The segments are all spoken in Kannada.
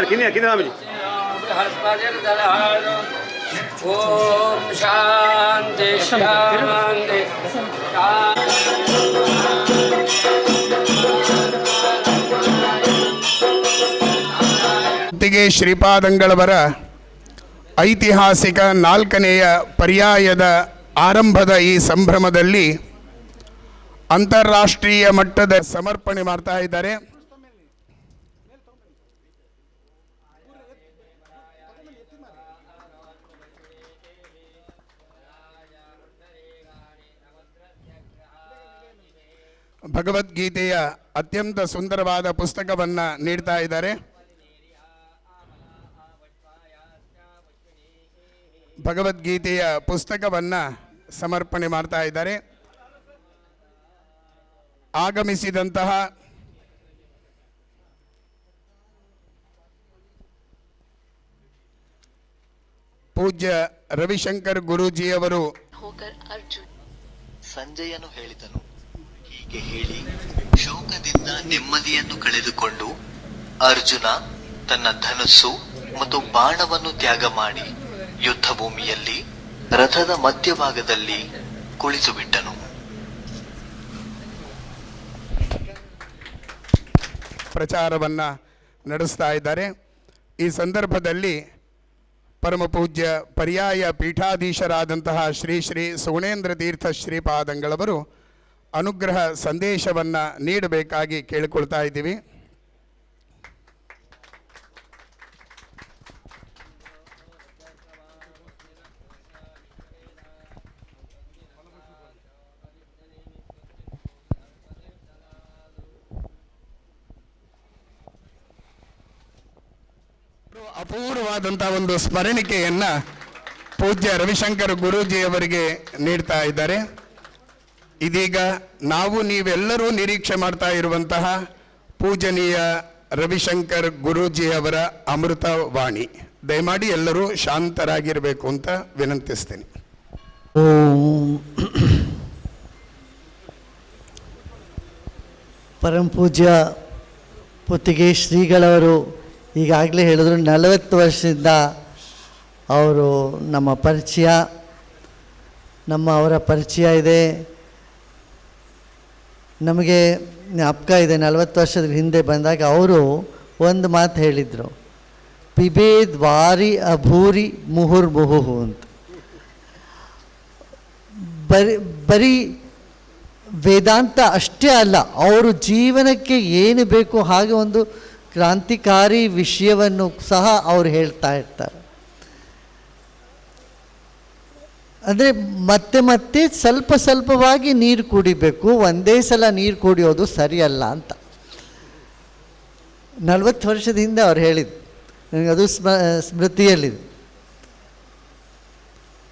ಕಿನ್ನಿ ಸ್ವಾಮೀಜಿ ಬೃಹಸ್ಪತಿರ್ದಧಾತು. ಓಂ ಶಾಂತಿ ಶಾಂತಿ ಶಾಂತಿ. ಶ್ರೀಪಾದಂಗಳವರ ಐತಿಹಾಸಿಕ ನಾಲ್ಕನೆಯ ಪರ್ಯಾಯದ ಆರಂಭದ ಈ ಸಂಭ್ರಮದಲ್ಲಿ ಅಂತಾರಾಷ್ಟ್ರೀಯ ಮಟ್ಟದ ಸಮರ್ಪಣೆ ಮಾಡ್ತಾ ಇದ್ದಾರೆ ಭಗವದ್ಗೀತೆಯ ಅತ್ಯಂತ ಸುಂದರವಾದ ಪುಸ್ತಕವನ್ನು ನೀಡ್ತಾ ಇದ್ದಾರೆ. ಭಗವದ್ಗೀತೆಯ ಪುಸ್ತಕವನ್ನು ಸಮರ್ಪಣೆ ಮಾಡ್ತಾ ಇದ್ದಾರೆ. ಆಗಮಿಸಿದಂತಹ ಪೂಜ್ಯ ರವಿಶಂಕರ್ ಗುರೂಜಿಯವರು ಸಂಜಯನು ಹೇಳಿದನು ಹೀಗೆ ಹೇಳಿ ಶೋಕದಿಂದ ನೆಮ್ಮದಿಯನ್ನು ಕಳೆದುಕೊಂಡು ಅರ್ಜುನ ತನ್ನ ಧನುಸ್ಸು ಮತ್ತು ಬಾಣವನ್ನು ತ್ಯಾಗ ಮಾಡಿ ಯುದ್ಧಭೂಮಿಯಲ್ಲಿ ರಥದ ಮಧ್ಯಭಾಗದಲ್ಲಿ ಕುಳಿತುಬಿಟ್ಟನು. ಪ್ರಚಾರವನ್ನ ನಡೆಸ್ತಾ ಇದ್ದಾರೆ. ಈ ಸಂದರ್ಭದಲ್ಲಿ ಪರಮ ಪೂಜ್ಯ ಪರ್ಯಾಯ ಪೀಠಾಧೀಶರಾದಂತಹ ಶ್ರೀ ಶ್ರೀ ಸುಗುಣೇಂದ್ರ ತೀರ್ಥ ಶ್ರೀಪಾದಂಗಳವರು ಅನುಗ್ರಹ ಸಂದೇಶವನ್ನು ನೀಡಬೇಕಾಗಿ ಕೇಳಿಕೊಳ್ತಾ ಇದ್ದೀವಿ. ಅಪೂರ್ವವಾದಂಥ ಒಂದು ಸ್ಮರಣಿಕೆಯನ್ನು ಪೂಜ್ಯ ರವಿಶಂಕರ್ ಗುರೂಜಿಯವರಿಗೆ ನೀಡ್ತಾ ಇದ್ದಾರೆ. ಇದೀಗ ನಾವು ನೀವೆಲ್ಲರೂ ನಿರೀಕ್ಷೆ ಮಾಡ್ತಾ ಇರುವಂತಹ ಪೂಜನೀಯ ರವಿಶಂಕರ್ ಗುರೂಜಿಯವರ ಅಮೃತ ವಾಣಿ ದಯಮಾಡಿ ಎಲ್ಲರೂ ಶಾಂತರಾಗಿರಬೇಕು ಅಂತ ವಿನಂತಿಸ್ತೇನೆ. ಪರಂಪೂಜ್ಯ ಪುತ್ತಿಗೆ ಶ್ರೀಗಳವರು ಈಗಾಗಲೇ ಹೇಳಿದ್ರು ನಲವತ್ತು ವರ್ಷದಿಂದ ಅವರು ನಮ್ಮ ಪರಿಚಯ, ನಮ್ಮ ಅವರ ಪರಿಚಯ ಇದೆ. ನಮಗೆ ಅಪ್ಪ ಇದೆ, ನಲವತ್ತು ವರ್ಷದ ಹಿಂದೆ ಬಂದಾಗ ಅವರು ಒಂದು ಮಾತು ಹೇಳಿದರು. ಪಿಬೆ ದ್ವಾರಿ ಅಭೂರಿ ಮುಹುರ್ ಮುಹುಹು ಅಂತ. ಬರಿ, ಬರೀ ವೇದಾಂತ ಅಷ್ಟೇ ಅಲ್ಲ, ಅವರು ಜೀವನಕ್ಕೆ ಏನು ಬೇಕು ಹಾಗೆ ಒಂದು ಕ್ರಾಂತಿಕಾರಿ ವಿಷಯವನ್ನು ಸಹ ಅವರು ಹೇಳ್ತಾ ಇರ್ತಾರೆ. ಅಂದರೆ ಮತ್ತೆ ಮತ್ತೆ ಸ್ವಲ್ಪ ಸ್ವಲ್ಪವಾಗಿ ನೀರು ಕುಡಿಬೇಕು, ಒಂದೇ ಸಲ ನೀರು ಕುಡಿಯೋದು ಸರಿಯಲ್ಲ ಅಂತ. ನಲವತ್ತು ವರ್ಷದ ಹಿಂದೆ ಅವ್ರು ನನಗೆ ಅದು ಸ್ಮ, ಸ್ಮೃತಿಯಲ್ಲಿದೆ.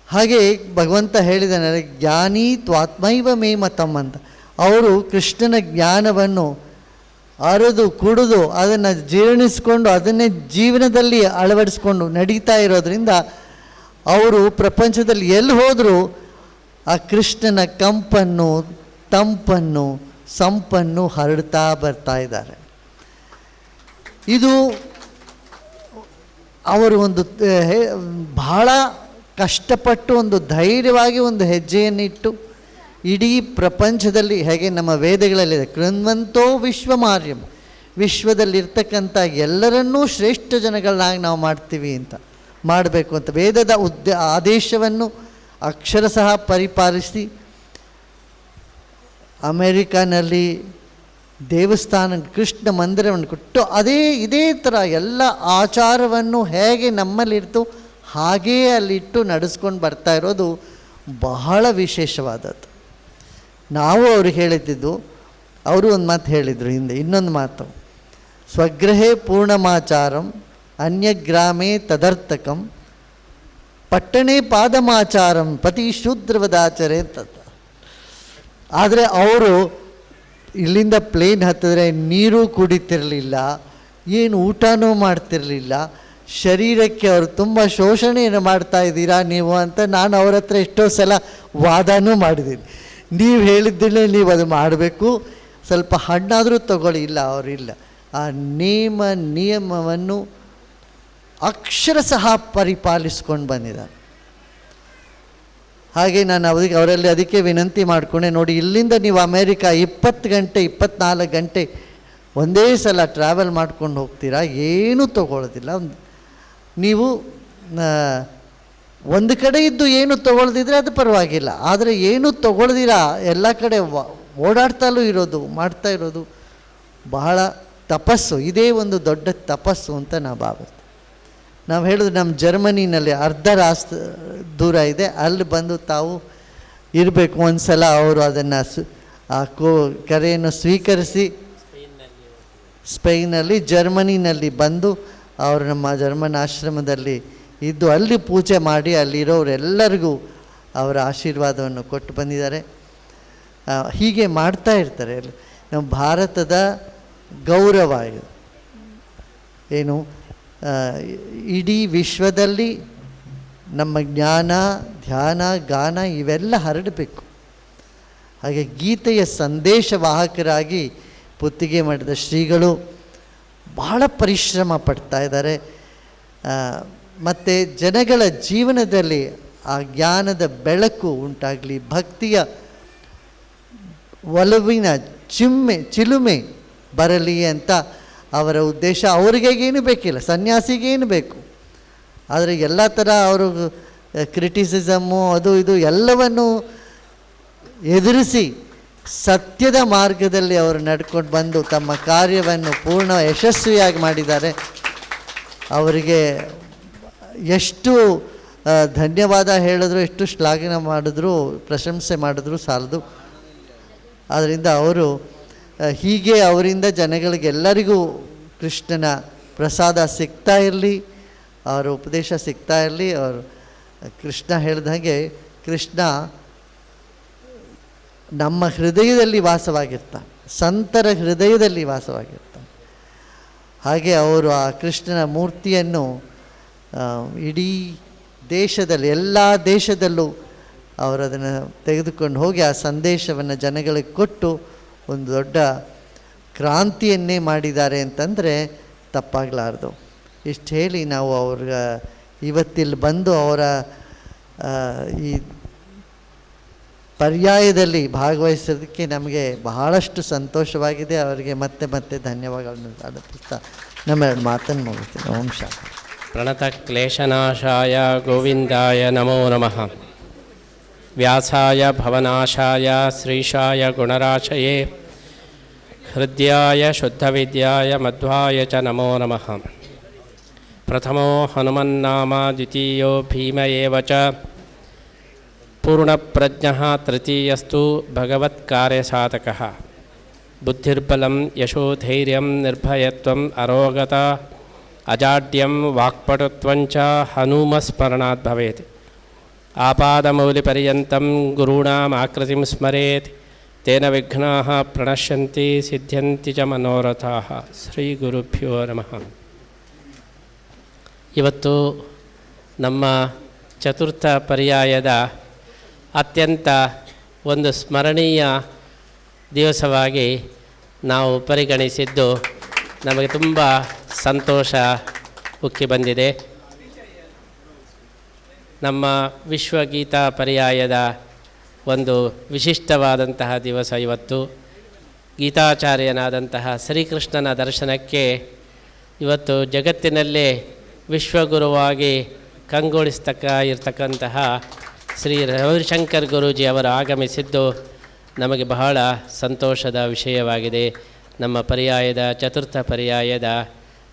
ಹಾಗೆ ಭಗವಂತ ಹೇಳಿದಾನೆ ಜ್ಞಾನಿ ತ್ವಾತ್ಮೈವ ಮೇ ಮತಂ ಅಂತ. ಅವರು ಕೃಷ್ಣನ ಜ್ಞಾನವನ್ನು ಅರೆದು, ಕುಡಿದು, ಅದನ್ನು ಜೀರ್ಣಿಸ್ಕೊಂಡು, ಅದನ್ನೇ ಜೀವನದಲ್ಲಿ ಅಳವಡಿಸ್ಕೊಂಡು ನಡೀತಾ ಇರೋದ್ರಿಂದ ಅವರು ಪ್ರಪಂಚದಲ್ಲಿ ಎಲ್ಲಿ ಹೋದರೂ ಆ ಕೃಷ್ಣನ ಕಂಪನ್ನು, ತಂಪನ್ನು, ಸಂಪನ್ನು ಹರಡ್ತಾ ಬರ್ತಾ ಇದ್ದಾರೆ. ಇದು ಅವರು ಒಂದು ಬಹಳ ಕಷ್ಟಪಟ್ಟು ಒಂದು ಧೈರ್ಯವಾಗಿ ಒಂದು ಹೆಜ್ಜೆಯನ್ನಿಟ್ಟು ಇಡೀ ಪ್ರಪಂಚದಲ್ಲಿ ಹೇಗೆ ನಮ್ಮ ವೇದಗಳಲ್ಲಿದೆ ಕೃನ್ವಂತೋ ವಿಶ್ವಮಾರ್ಯಂ, ವಿಶ್ವದಲ್ಲಿರ್ತಕ್ಕಂಥ ಎಲ್ಲರನ್ನೂ ಶ್ರೇಷ್ಠ ಜನಗಳನ್ನಾಗಿ ನಾವು ಮಾಡ್ತೀವಿ ಅಂತ. ಮಾಡಬೇಕು ಅಂತ. ವೇದದ ಉದ್ದ, ಆದೇಶವನ್ನು ಅಕ್ಷರಶಃ ಪರಿಪಾಲಿಸಿ ಅಮೇರಿಕಾನಲ್ಲಿ ದೇವಸ್ಥಾನ, ಕೃಷ್ಣ ಮಂದಿರವನ್ನು ಕೊಟ್ಟು ಅದೇ, ಇದೇ ಥರ ಎಲ್ಲ ಆಚಾರವನ್ನು ಹೇಗೆ ನಮ್ಮಲ್ಲಿರ್ತು ಹಾಗೇ ಅಲ್ಲಿಟ್ಟು ನಡೆಸ್ಕೊಂಡು ಬರ್ತಾ ಇರೋದು ಬಹಳ ವಿಶೇಷವಾದದ್ದು. ನಾವು ಅವರು ಹೇಳಿದ್ದಿದ್ದು ಅವರು ಒಂದು ಮಾತು ಹೇಳಿದರು ಹಿಂದೆ, ಇನ್ನೊಂದು ಮಾತು. ಸ್ವಗ್ರಹೇ ಪೂರ್ಣಮಾಚಾರಂ ಅನ್ಯಗ್ರಾಮೇ ತದರ್ಥಕಂ, ಪಟ್ಟಣೆ ಪಾದಮಾಚಾರಂ ಪತಿ ಶೂದ್ರವದಾಚರೆ ಅಂತ ಆದರೆ ಅವರು ಇಲ್ಲಿಂದ ಪ್ಲೇನ್ ಹತ್ತಿದ್ರೆ ನೀರು ಕುಡಿತಿರಲಿಲ್ಲ, ಏನು ಊಟನೂ ಮಾಡ್ತಿರಲಿಲ್ಲ, ಶರೀರಕ್ಕೆ ಅವರು ತುಂಬ ಶೋಷಣೆಯನ್ನು ಮಾಡ್ತಾ ಇದ್ದೀರಾ ನೀವು ಅಂತ ನಾನು ಅವ್ರ ಹತ್ರ ಎಷ್ಟೋ ಸಲ ವಾದನೂ ಮಾಡಿದ್ದೀನಿ. ನೀವು ಹೇಳಿದ್ದೇ ನೀವು ಅದು ಮಾಡಬೇಕು, ಸ್ವಲ್ಪ ಹಣ್ಣಾದರೂ ತಗೊಳ್ಳಿ. ಇಲ್ಲ ಅವರಿಲ್ಲ ಆ ನೇಮ, ನಿಯಮವನ್ನು ಅಕ್ಷರಶಃ ಪರಿಪಾಲಿಸ್ಕೊಂಡು ಬಂದಿದ್ದಾರೆ ಹಾಗೆ ನಾನು ಅವರಿಗೆ ಅವರಲ್ಲಿ ಅದಕ್ಕೆ ವಿನಂತಿ ಮಾಡಿಕೊಂಡೆ, ನೋಡಿ ಇಲ್ಲಿಂದ ನೀವು ಅಮೇರಿಕಾ ಇಪ್ಪತ್ತು ಗಂಟೆ, ಇಪ್ಪತ್ನಾಲ್ಕು ಗಂಟೆ ಒಂದೇ ಸಲ ಟ್ರಾವೆಲ್ ಮಾಡ್ಕೊಂಡು ಹೋಗ್ತೀರಾ? ಏನೂ ತಗೊಳ್ಳೋದಿಲ್ಲ. ನೀವು ಒಂದು ಕಡೆ ಇದ್ದು ಏನು ತೊಗೊಳ್ದಿದ್ರೆ ಅದು ಪರವಾಗಿಲ್ಲ. ಆದರೆ ಏನು ತೊಗೊಳ್ದಿರಾ? ಎಲ್ಲ ಕಡೆ ಓಡಾಡ್ತಲೂ ಇರೋದು, ಮಾಡ್ತಾ ಇರೋದು ಬಹಳ ತಪಸ್ಸು. ಇದೇ ಒಂದು ದೊಡ್ಡ ತಪಸ್ಸು ಅಂತ ನಾ ಭಾವಿಸ್ತೀವಿ ನಾವು ಹೇಳೋದು ನಮ್ಮ ಜರ್ಮನಿನಲ್ಲಿ ಅರ್ಧ ರಾಷ್ಟ್ರ ದೂರ ಇದೆ, ಅಲ್ಲಿ ಬಂದು ತಾವು ಇರಬೇಕು. ಒಂದು ಸಲ ಅವರು ಅದನ್ನು ಸು ಆ ಕೋ ಕರೆಯನ್ನು ಸ್ವೀಕರಿಸಿ ಸ್ಪೈನಲ್ಲಿ ಜರ್ಮನಿನಲ್ಲಿ ಬಂದು ಅವರು ನಮ್ಮ ಜರ್ಮನ್ ಆಶ್ರಮದಲ್ಲಿ ಇದ್ದು ಅಲ್ಲಿ ಪೂಜೆ ಮಾಡಿ ಅಲ್ಲಿರೋರೆಲ್ಲರಿಗೂ ಅವರ ಆಶೀರ್ವಾದವನ್ನು ಕೊಟ್ಟು ಬಂದಿದ್ದಾರೆ. ಹೀಗೆ ಮಾಡ್ತಾ ಇರ್ತಾರೆ. ನಮ್ಮ ಭಾರತದ ಗೌರವ ಇದು. ಏನು? ಇಡೀ ವಿಶ್ವದಲ್ಲಿ ನಮ್ಮ ಜ್ಞಾನ, ಧ್ಯಾನ, ಗಾನ ಇವೆಲ್ಲ ಹರಡಬೇಕು. ಹಾಗೆ ಗೀತೆಯ ಸಂದೇಶವಾಹಕರಾಗಿ ಪುತ್ತಿಗೆ ಮಾಡಿದ ಶ್ರೀಗಳು ಬಹಳ ಪರಿಶ್ರಮ ಪಡ್ತಾ ಇದ್ದಾರೆ. ಮತ್ತು ಜನಗಳ ಜೀವನದಲ್ಲಿ ಆ ಜ್ಞಾನದ ಬೆಳಕು ಉಂಟಾಗಲಿ, ಭಕ್ತಿಯ ಒಲವಿನ ಚಿಮ್ಮೆ, ಚಿಲುಮೆ ಬರಲಿ ಅಂತ ಅವರ ಉದ್ದೇಶ ಅವರಿಗೆ ಏನು ಬೇಕಿಲ್ಲ, ಸನ್ಯಾಸಿಗೇನು ಬೇಕು. ಆದರೆ ಎಲ್ಲ ಥರ ಅವರು ಕ್ರಿಟಿಸಿಸಮ್ಮು ಅದು ಇದು ಎಲ್ಲವನ್ನು ಎದುರಿಸಿ ಸತ್ಯದ ಮಾರ್ಗದಲ್ಲಿ ಅವರು ನಡ್ಕೊಂಡು ಬಂದು ತಮ್ಮ ಕಾರ್ಯವನ್ನು ಪೂರ್ಣ ಯಶಸ್ವಿಯಾಗಿ ಮಾಡಿದ್ದಾರೆ. ಅವರಿಗೆ ಎಷ್ಟು ಧನ್ಯವಾದ ಹೇಳಿದ್ರು, ಎಷ್ಟು ಶ್ಲಾಘನೆ ಮಾಡಿದ್ರು, ಪ್ರಶಂಸೆ ಮಾಡಿದ್ರು ಸಾಲದು. ಆದ್ದರಿಂದ ಅವರು ಹೀಗೆ ಅವರಿಂದ ಜನಗಳಿಗೆಲ್ಲರಿಗೂ ಕೃಷ್ಣನ ಪ್ರಸಾದ ಸಿಗ್ತಾ ಇರಲಿ, ಅವರ ಉಪದೇಶ ಸಿಗ್ತಾ ಇರಲಿ, ಅವರು ಕೃಷ್ಣ ಹೇಳಿದ ಹಾಗೆ ಕೃಷ್ಣ ನಮ್ಮ ಹೃದಯದಲ್ಲಿ ವಾಸವಾಗಿರ್ತಾನೆ ಸಂತರ ಹೃದಯದಲ್ಲಿ ವಾಸವಾಗಿರ್ತಾನೆ ಹಾಗೆ ಅವರು ಆ ಕೃಷ್ಣನ ಮೂರ್ತಿಯನ್ನು ಇಡೀ ದೇಶದಲ್ಲಿ, ಎಲ್ಲ ದೇಶದಲ್ಲೂ ಅವರದನ್ನು ತೆಗೆದುಕೊಂಡು ಹೋಗಿ ಆ ಸಂದೇಶವನ್ನು ಜನಗಳಿಗೆ ಕೊಟ್ಟು ಒಂದು ದೊಡ್ಡ ಕ್ರಾಂತಿಯನ್ನೇ ಮಾಡಿದ್ದಾರೆ ಅಂತಂದರೆ ತಪ್ಪಾಗಲಾರ್ದು. ಇಷ್ಟು ಹೇಳಿ ನಾವು ಅವ್ರ ಇವತ್ತಿಲ್ಲಿ ಬಂದು ಅವರ ಈ ಪರ್ಯಾಯದಲ್ಲಿ ಭಾಗವಹಿಸೋದಕ್ಕೆ ನಮಗೆ ಬಹಳಷ್ಟು ಸಂತೋಷವಾಗಿದೆ. ಅವರಿಗೆ ಮತ್ತೆ ಮತ್ತೆ ಧನ್ಯವಾದಗಳನ್ನು ಅರ್ಪಿಸ್ತಾ ನಮ್ಮೆರಡು ಮಾತನ್ನು ಮುಗಿಸ್ತೀನಿ. ಓಂ ಶಾಂತಿ. ಪ್ರಣತ ಕ್ಲೇಶನಾಶಾಯ ಗೋವಿಂದಾಯ ನಮೋ ನಮಃ. व्यासाय भवनाशाय श्रीशाय गुणराशये हृद्याय शुद्धविद्याय मध्वाय च नमो नमः प्रथमो हनुमन्नाम द्वितीयो भीम एव च पूर्णप्रज्ञः तृतीयस्तु भगवत्कार्यसाधकः बुद्धिर्बलं यशोधैर्यं निर्भयत्वम् अरोगता अजाड्यं वाक्पटुत्वञ्च हनूमस्मरणात् भवेत् आपादमौलिपर्यन्तं गुरूणाम् आकृतिं स्मरेत् तेन विघ्नाः प्रणश्यन्ति सिद्ध्यन्ति च मनोरथाः ಶ್ರೀಗುರುಭ್ಯೋ ನಮಃ ಇವತ್ತು ನಮ್ಮ ಚತುರ್ಥ ಪರ್ಯಾಯದ ಅತ್ಯಂತ ಒಂದು ಸ್ಮರಣೀಯ ದಿವಸವಾಗಿ ನಾವು ಪರಿಗಣಿಸಿದ್ದು ನಮಗೆ ತುಂಬ ಸಂತೋಷ ಉಕ್ಕಿ ಬಂದಿದೆ ನಮ್ಮ ವಿಶ್ವಗೀತಾ ಪರ್ಯಾಯದ ಒಂದು ವಿಶಿಷ್ಟವಾದಂತಹ ದಿವಸ ಇವತ್ತು. ಗೀತಾಚಾರ್ಯನಾದಂತಹ ಶ್ರೀಕೃಷ್ಣನ ದರ್ಶನಕ್ಕೆ ಇವತ್ತು ಜಗತ್ತಿನಲ್ಲೇ ವಿಶ್ವಗುರುವಾಗಿ ಕಂಗೊಳಿಸ್ತಕ್ಕ ಇರತಕ್ಕಂತಹ ಶ್ರೀ ರವಿಶಂಕರ್ ಗುರೂಜಿ ಅವರು ಆಗಮಿಸಿದ್ದು ನಮಗೆ ಬಹಳ ಸಂತೋಷದ ವಿಷಯವಾಗಿದೆ. ನಮ್ಮ ಪರ್ಯಾಯದ, ಚತುರ್ಥ ಪರ್ಯಾಯದ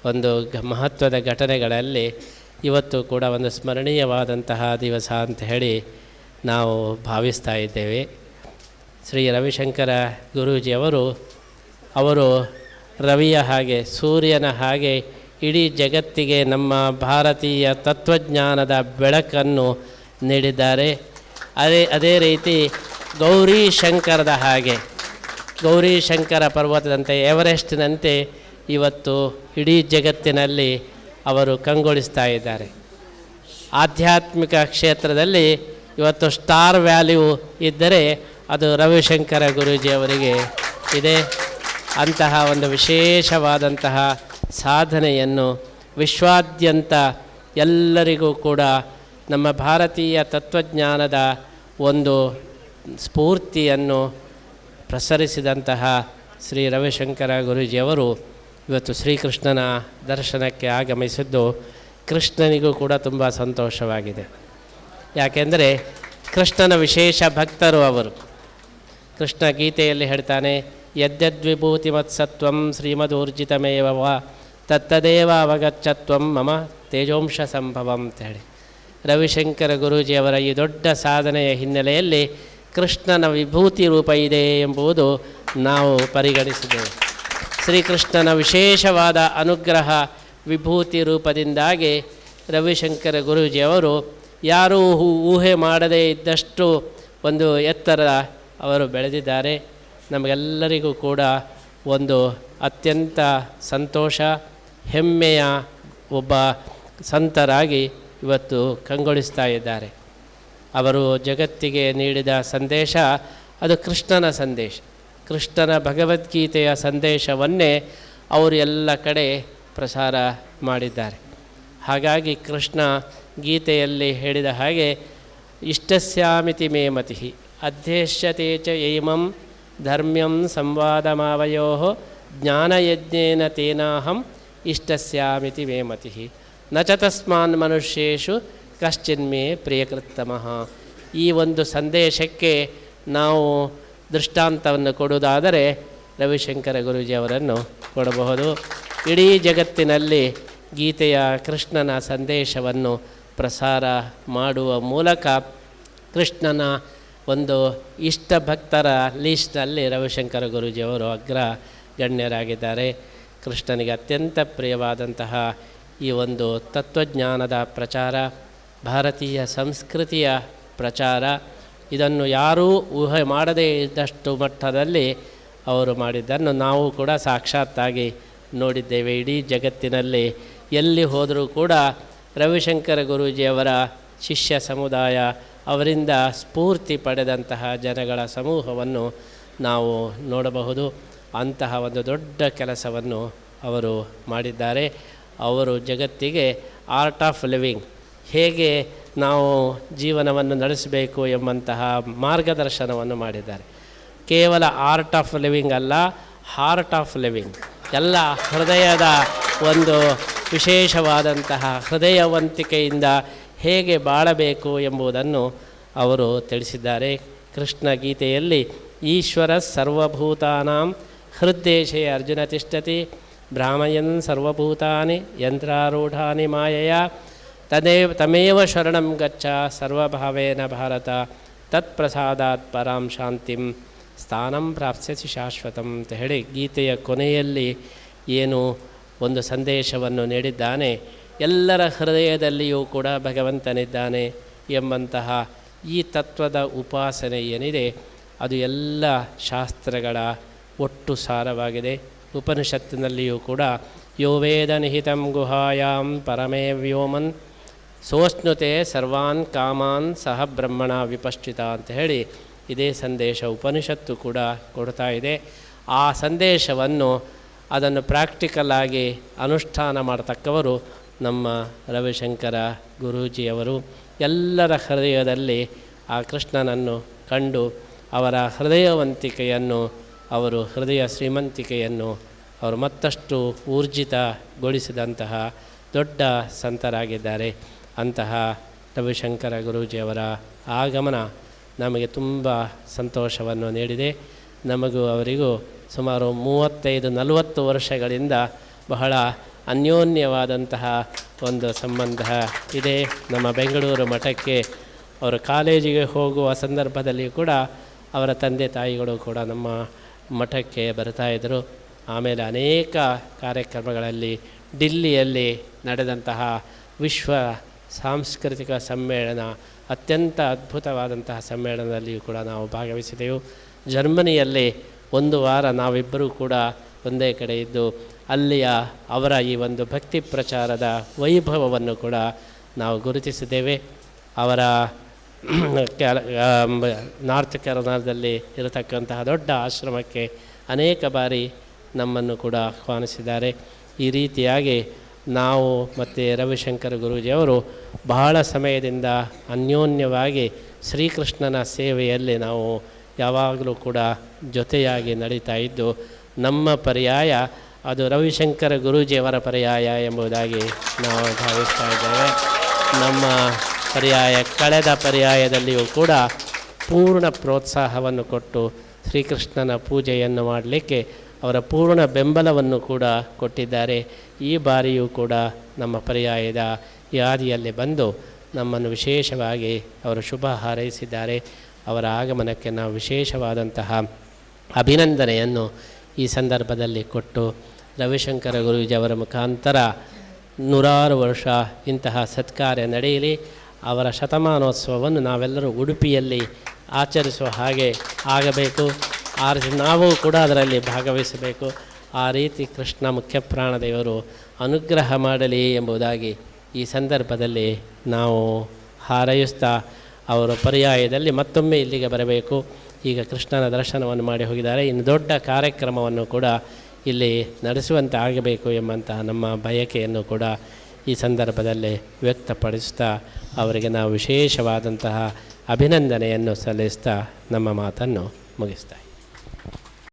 ಒಂದು ಮಹತ್ವದ ಘಟನೆಗಳಲ್ಲಿ ಇವತ್ತು ಕೂಡ ಒಂದು ಸ್ಮರಣೀಯವಾದಂತಹ ದಿವಸ ಅಂತ ಹೇಳಿ ನಾವು ಭಾವಿಸ್ತಾ ಇದ್ದೇವೆ. ಶ್ರೀ ರವಿಶಂಕರ ಗುರೂಜಿಯವರು ಅವರು ರವಿಯ ಹಾಗೆ ಸೂರ್ಯನ ಹಾಗೆ ಇಡೀ ಜಗತ್ತಿಗೆ ನಮ್ಮ ಭಾರತೀಯ ತತ್ವಜ್ಞಾನದ ಬೆಳಕನ್ನು ನೀಡಿದ್ದಾರೆ. ಅದೇ ಅದೇ ರೀತಿ ಗೌರಿ ಶಂಕರದ ಹಾಗೆ, ಗೌರಿ ಶಂಕರ ಪರ್ವತದಂತೆ ಎವರೆಸ್ಟ್ನಂತೆ ಇವತ್ತು ಇಡೀ ಜಗತ್ತಿನಲ್ಲಿ ಅವರು ಕಂಗೊಳಿಸ್ತಾ ಇದ್ದಾರೆ. ಆಧ್ಯಾತ್ಮಿಕ ಕ್ಷೇತ್ರದಲ್ಲಿ ಇವತ್ತು ಸ್ಟಾರ್ ವ್ಯಾಲ್ಯೂ ಇದ್ದರೆ ಅದು ರವಿಶಂಕರ ಗುರೂಜಿಯವರಿಗೆ ಇದೆ. ಅಂತಹ ಒಂದು ವಿಶೇಷವಾದಂತಹ ಸಾಧನೆಯನ್ನು ವಿಶ್ವಾದ್ಯಂತ ಎಲ್ಲರಿಗೂ ಕೂಡ ನಮ್ಮ ಭಾರತೀಯ ತತ್ವಜ್ಞಾನದ ಒಂದು ಸ್ಫೂರ್ತಿಯನ್ನು ಪ್ರಸರಿಸಿದಂತಹ ಶ್ರೀ ರವಿಶಂಕರ ಗುರೂಜಿಯವರು ಇವತ್ತು ಶ್ರೀಕೃಷ್ಣನ ದರ್ಶನಕ್ಕೆ ಆಗಮಿಸಿದ್ದು ಕೃಷ್ಣನಿಗೂ ಕೂಡ ತುಂಬ ಸಂತೋಷವಾಗಿದೆ. ಯಾಕೆಂದರೆ ಕೃಷ್ಣನ ವಿಶೇಷ ಭಕ್ತರು ಅವರು. ಕೃಷ್ಣ ಗೀತೆಯಲ್ಲಿ ಹೇಳ್ತಾನೆ, ಯದ್ಯದ್ವಿಭೂತಿ ಮತ್ಸತ್ವಂ ಶ್ರೀಮದೂರ್ಜಿತಮೇವ ತತ್ತದೇವ ಅವಗಚ್ಚತ್ವಂ ಮಮ ತೇಜೋಂಶ ಸಂಭವಂ ಅಂತೇಳಿ ರವಿಶಂಕರ ಗುರೂಜಿಯವರ ಈ ದೊಡ್ಡ ಸಾಧನೆಯ ಹಿನ್ನೆಲೆಯಲ್ಲಿ ಕೃಷ್ಣನ ವಿಭೂತಿ ರೂಪ ಇದೆ ಎಂಬುದು ನಾವು ಪರಿಗಣಿಸಿದ್ದೇವೆ. ಶ್ರೀಕೃಷ್ಣನ ವಿಶೇಷವಾದ ಅನುಗ್ರಹ ವಿಭೂತಿ ರೂಪದಿಂದಾಗಿ ರವಿಶಂಕರ ಗುರೂಜಿಯವರು ಯಾರೂ ಊಹೆ ಮಾಡದೇ ಇದ್ದಷ್ಟು ಒಂದು ಎತ್ತರ ಅವರು ಬೆಳೆದಿದ್ದಾರೆ. ನಮಗೆಲ್ಲರಿಗೂ ಕೂಡ ಒಂದು ಅತ್ಯಂತ ಸಂತೋಷ, ಹೆಮ್ಮೆಯ ಒಬ್ಬ ಸಂತರಾಗಿ ಇವತ್ತು ಕಂಗೊಳಿಸ್ತಾ ಇದ್ದಾರೆ. ಅವರು ಜಗತ್ತಿಗೆ ನೀಡಿದ ಸಂದೇಶ, ಅದು ಕೃಷ್ಣನ ಸಂದೇಶ. ಕೃಷ್ಣನ ಭಗವದ್ಗೀತೆಯ ಸಂದೇಶವನ್ನೇ ಅವರು ಎಲ್ಲ ಕಡೆ ಪ್ರಸಾರ ಮಾಡಿದ್ದಾರೆ. ಹಾಗಾಗಿ ಕೃಷ್ಣ ಗೀತೆಯಲ್ಲಿ ಹೇಳಿದ ಹಾಗೆ, ಇಷ್ಟಸ್ಯಾಮಿತಿ ಮೇ ಮತಿ ಅಧ್ಯಶ್ಯತೆ ಚ ಏಮಂ ಧರ್ಮ್ಯಂ ಸಂವಾದಮಾವಯೋ, ಜ್ಞಾನಯಜ್ಞೇನ ತೇನಾಹಂ ಇಷ್ಟಸ್ಯಾಮಿತಿ ಮೇ ಮತಿ ನ ಚ ತಸ್ಮಾನ್ ಮನುಷ್ಯೇಷು ಕಶ್ಚಿನ್ಮೇ ಪ್ರಿಯಕೃತ್ತಮಃ. ಈ ಒಂದು ಸಂದೇಶಕ್ಕೆ ನಾವು ದೃಷ್ಟಾಂತವನ್ನು ಕೊಡುವುದಾದರೆ ರವಿಶಂಕರ ಗುರೂಜಿಯವರನ್ನು ಕೊಡಬಹುದು. ಇಡೀ ಜಗತ್ತಿನಲ್ಲಿ ಗೀತೆಯ ಕೃಷ್ಣನ ಸಂದೇಶವನ್ನು ಪ್ರಸಾರ ಮಾಡುವ ಮೂಲಕ ಕೃಷ್ಣನ ಒಂದು ಇಷ್ಟ ಭಕ್ತರ ಲೀಸ್ಟ್ನಲ್ಲಿ ರವಿಶಂಕರ ಗುರೂಜಿಯವರು ಅಗ್ರ ಗಣ್ಯರಾಗಿದ್ದಾರೆ. ಕೃಷ್ಣನಿಗೆ ಅತ್ಯಂತ ಪ್ರಿಯವಾದಂತಹ ಈ ಒಂದು ತತ್ವಜ್ಞಾನದ ಪ್ರಚಾರ, ಭಾರತೀಯ ಸಂಸ್ಕೃತಿಯ ಪ್ರಚಾರ ಇದನ್ನು ಯಾರೂ ಊಹೆ ಮಾಡದೇ ಇದ್ದಷ್ಟು ಮಟ್ಟದಲ್ಲಿ ಅವರು ಮಾಡಿದ್ದನ್ನು ನಾವು ಕೂಡ ಸಾಕ್ಷಾತ್ತಾಗಿ ನೋಡಿದ್ದೇವೆ. ಇಡೀ ಜಗತ್ತಿನಲ್ಲಿ ಎಲ್ಲಿ ಹೋದರೂ ಕೂಡ ರವಿಶಂಕರ ಗುರೂಜಿಯವರ ಶಿಷ್ಯ ಸಮುದಾಯ ಅವರಿಂದ ಸ್ಫೂರ್ತಿ ಪಡೆದಂತಹ ಜನಗಳ ಸಮೂಹವನ್ನು ನಾವು ನೋಡಬಹುದು. ಅಂತಹ ಒಂದು ದೊಡ್ಡ ಕೆಲಸವನ್ನು ಅವರು ಮಾಡಿದ್ದಾರೆ. ಅವರು ಜಗತ್ತಿಗೆ ಆರ್ಟ್ ಆಫ್ ಲಿವಿಂಗ್ ಹೇಗೆ ನಾವು ಜೀವನವನ್ನು ನಡೆಸಬೇಕು ಎಂಬಂತಹ ಮಾರ್ಗದರ್ಶನವನ್ನು ಮಾಡಿದ್ದಾರೆ. ಕೇವಲ ಆರ್ಟ್ ಆಫ್ ಲಿವಿಂಗ್ ಅಲ್ಲ ಹಾರ್ಟ್ ಆಫ್ ಲಿವಿಂಗ್ ಎಲ್ಲ ಹೃದಯದ ಒಂದು ವಿಶೇಷವಾದಂತಹ ಹೃದಯವಂತಿಕೆಯಿಂದ ಹೇಗೆ ಬಾಳಬೇಕು ಎಂಬುದನ್ನು ಅವರು ತಿಳಿಸಿದ್ದಾರೆ. ಕೃಷ್ಣ ಗೀತೆಯಲ್ಲಿ ಈಶ್ವರ ಸರ್ವಭೂತಾನಾಂ, ಹೃದ್ದೇಶೇ ಅರ್ಜುನ ತಿಷ್ಠತಿ ಬ್ರಾಹ್ಮಯನ್ ಸರ್ವಭೂತಾನಿ, ಯಂತ್ರಾರೂಢಾನಿ ಮಾಯೆಯ ತದೇವ ತಮೇವ ಶರಣಂ ಗಚ್ಚ ಸರ್ವಭಾವೇನ ಭಾರತ ತತ್ಪ್ರಸಾದಾತ್ ಪರಾಂ ಶಾಂತಿಂ ಸ್ಥಾನಂ ಪ್ರಾಪ್ಸ್ಯಸಿ ಶಾಶ್ವತಂ ಅಂತ ಹೇಳಿ ಗೀತೆಯ ಕೊನೆಯಲ್ಲಿ ಏನು ಒಂದು ಸಂದೇಶವನ್ನು ನೀಡಿದ್ದಾನೆ, ಎಲ್ಲರ ಹೃದಯದಲ್ಲಿಯೂ ಕೂಡ ಭಗವಂತನಿದ್ದಾನೆ ಎಂಬಂತಹ ಈ ತತ್ವದ ಉಪಾಸನೆ ಏನಿದೆ, ಅದು ಎಲ್ಲ ಶಾಸ್ತ್ರಗಳ ಒಟ್ಟು ಸಾರವಾಗಿದೆ. ಉಪನಿಷತ್ತಿನಲ್ಲಿಯೂ ಕೂಡ, ಯೋ ವೇದ ನಿಹಿತಂ ಗುಹಾಯಾಂ ಪರಮೇ ವ್ಯೋಮನ್ ಸೋಷ್ಣುತೆ ಸರ್ವಾನ್ ಕಾಮಾನ್ ಸಹ ಬ್ರಹ್ಮಣ ವಿಪಶ್ಚಿತ ಅಂತ ಹೇಳಿ ಇದೇ ಸಂದೇಶ ಉಪನಿಷತ್ತು ಕೂಡ ಕೊಡ್ತಾ ಇದೆ. ಆ ಸಂದೇಶವನ್ನು ಅದನ್ನು ಪ್ರಾಕ್ಟಿಕಲ್ ಆಗಿ ಅನುಷ್ಠಾನ ಮಾಡತಕ್ಕವರು ನಮ್ಮ ರವಿಶಂಕರ ಗುರೂಜಿಯವರು. ಎಲ್ಲರ ಹೃದಯದಲ್ಲಿ ಆ ಕೃಷ್ಣನನ್ನು ಕಂಡು ಅವರ ಹೃದಯವಂತಿಕೆಯನ್ನು, ಅವರು ಹೃದಯ ಶ್ರೀಮಂತಿಕೆಯನ್ನು ಅವರು ಮತ್ತಷ್ಟು ಊರ್ಜಿತಗೊಳಿಸಿದಂತಹ ದೊಡ್ಡ ಸಂತರಾಗಿದ್ದಾರೆ. ಅಂತಹ ರವಿಶಂಕರ ಗುರೂಜಿಯವರ ಆಗಮನ ನಮಗೆ ತುಂಬ ಸಂತೋಷವನ್ನು ನೀಡಿದೆ. ನಮಗೂ ಅವರಿಗೂ ಸುಮಾರು ಮೂವತ್ತೈದು ನಲವತ್ತು ವರ್ಷಗಳಿಂದ ಬಹಳ ಅನ್ಯೋನ್ಯವಾದಂತಹ ಒಂದು ಸಂಬಂಧ ಇದೆ. ನಮ್ಮ ಬೆಂಗಳೂರು ಮಠಕ್ಕೆ ಅವರು ಕಾಲೇಜಿಗೆ ಹೋಗುವ ಸಂದರ್ಭದಲ್ಲಿ ಕೂಡ ಅವರ ತಂದೆ ತಾಯಿಗಳು ಕೂಡ ನಮ್ಮ ಮಠಕ್ಕೆ ಬರ್ತಾಯಿದ್ರು ಆಮೇಲೆ ಅನೇಕ ಕಾರ್ಯಕ್ರಮಗಳಲ್ಲಿ ಡಿಲ್ಲಿಯಲ್ಲಿ ನಡೆದಂತಹ ವಿಶ್ವ ಸಾಂಸ್ಕೃತಿಕ ಸಮ್ಮೇಳನ, ಅತ್ಯಂತ ಅದ್ಭುತವಾದಂತಹ ಸಮ್ಮೇಳನದಲ್ಲಿಯೂ ಕೂಡ ನಾವು ಭಾಗವಹಿಸಿದೆವು. ಜರ್ಮನಿಯಲ್ಲಿ ಒಂದು ವಾರ ನಾವಿಬ್ಬರೂ ಕೂಡ ಒಂದೇ ಕಡೆ ಇದ್ದು, ಅಲ್ಲಿಯ ಅವರ ಈ ಒಂದು ಭಕ್ತಿ ಪ್ರಚಾರದ ವೈಭವವನ್ನು ಕೂಡ ನಾವು ಗುರುತಿಸಿದ್ದೇವೆ. ಅವರ ಕ್ಯಾಲ ನಾರ್ತ್ ಕೆರನಾದಲ್ಲಿ ಇರತಕ್ಕಂತಹ ದೊಡ್ಡ ಆಶ್ರಮಕ್ಕೆ ಅನೇಕ ಬಾರಿ ನಮ್ಮನ್ನು ಕೂಡ ಆಹ್ವಾನಿಸಿದ್ದಾರೆ. ಈ ರೀತಿಯಾಗಿ ನಾವು ಮತ್ತು ರವಿಶಂಕರ ಗುರೂಜಿಯವರು ಬಹಳ ಸಮಯದಿಂದ ಅನ್ಯೋನ್ಯವಾಗಿ ಶ್ರೀಕೃಷ್ಣನ ಸೇವೆಯಲ್ಲಿ ನಾವು ಯಾವಾಗಲೂ ಕೂಡ ಜೊತೆಯಾಗಿ ನಡೀತಾ ಇದ್ದು, ನಮ್ಮ ಪರ್ಯಾಯ ಅದು ರವಿಶಂಕರ ಗುರೂಜಿಯವರ ಪರ್ಯಾಯ ಎಂಬುದಾಗಿ ನಾವು ಭಾವಿಸ್ತಾ ಇದ್ದೇವೆ. ನಮ್ಮ ಪರ್ಯಾಯ, ಕಳೆದ ಪರ್ಯಾಯದಲ್ಲಿಯೂ ಕೂಡ ಪೂರ್ಣ ಪ್ರೋತ್ಸಾಹವನ್ನು ಕೊಟ್ಟು ಶ್ರೀಕೃಷ್ಣನ ಪೂಜೆಯನ್ನು ಮಾಡಲಿಕ್ಕೆ ಅವರ ಪೂರ್ಣ ಬೆಂಬಲವನ್ನು ಕೂಡ ಕೊಟ್ಟಿದ್ದಾರೆ. ಈ ಬಾರಿಯೂ ಕೂಡ ನಮ್ಮ ಪರ್ಯಾಯದ ಯಾದಿಯಲ್ಲಿ ಬಂದು ನಮ್ಮನ್ನು ವಿಶೇಷವಾಗಿ ಅವರು ಶುಭ ಹಾರೈಸಿದ್ದಾರೆ. ಅವರ ಆಗಮನಕ್ಕೆ ನಾವು ವಿಶೇಷವಾದಂತಹ ಅಭಿನಂದನೆಯನ್ನು ಈ ಸಂದರ್ಭದಲ್ಲಿ ಕೊಟ್ಟು ರವಿಶಂಕರ ಅವರ ಮುಖಾಂತರ ನೂರಾರು ವರ್ಷ ಇಂತಹ ಸತ್ಕಾರ್ಯ ನಡೆಯಲಿ. ಅವರ ಶತಮಾನೋತ್ಸವವನ್ನು ನಾವೆಲ್ಲರೂ ಉಡುಪಿಯಲ್ಲಿ ಆಚರಿಸುವ ಹಾಗೆ ಆಗಬೇಕು. ಆ ನಾವು ಕೂಡ ಅದರಲ್ಲಿ ಭಾಗವಹಿಸಬೇಕು. ಆ ರೀತಿ ಕೃಷ್ಣ ಮುಖ್ಯ ಪ್ರಾಣದೇವರು ಅನುಗ್ರಹ ಮಾಡಲಿ ಎಂಬುದಾಗಿ ಈ ಸಂದರ್ಭದಲ್ಲಿ ನಾವು ಹಾರೈಸ್ತಾ ಅವರ ಪರ್ಯಾಯದಲ್ಲಿ ಮತ್ತೊಮ್ಮೆ ಇಲ್ಲಿಗೆ ಬರಬೇಕು. ಈಗ ಕೃಷ್ಣನ ದರ್ಶನವನ್ನು ಮಾಡಿ ಹೋಗಿದ್ದಾರೆ. ಇನ್ನು ದೊಡ್ಡ ಕಾರ್ಯಕ್ರಮವನ್ನು ಕೂಡ ಇಲ್ಲಿ ನಡೆಸುವಂತೆ ಆಗಬೇಕು ಎಂಬಂತಹ ನಮ್ಮ ಬಯಕೆಯನ್ನು ಕೂಡ ಈ ಸಂದರ್ಭದಲ್ಲಿ ವ್ಯಕ್ತಪಡಿಸ್ತಾ ಅವರಿಗೆ ನಾವು ವಿಶೇಷವಾದಂತಹ ಅಭಿನಂದನೆಯನ್ನು ಸಲ್ಲಿಸ್ತಾ ನಮ್ಮ ಮಾತನ್ನು ಮುಗಿಸ್ತಾ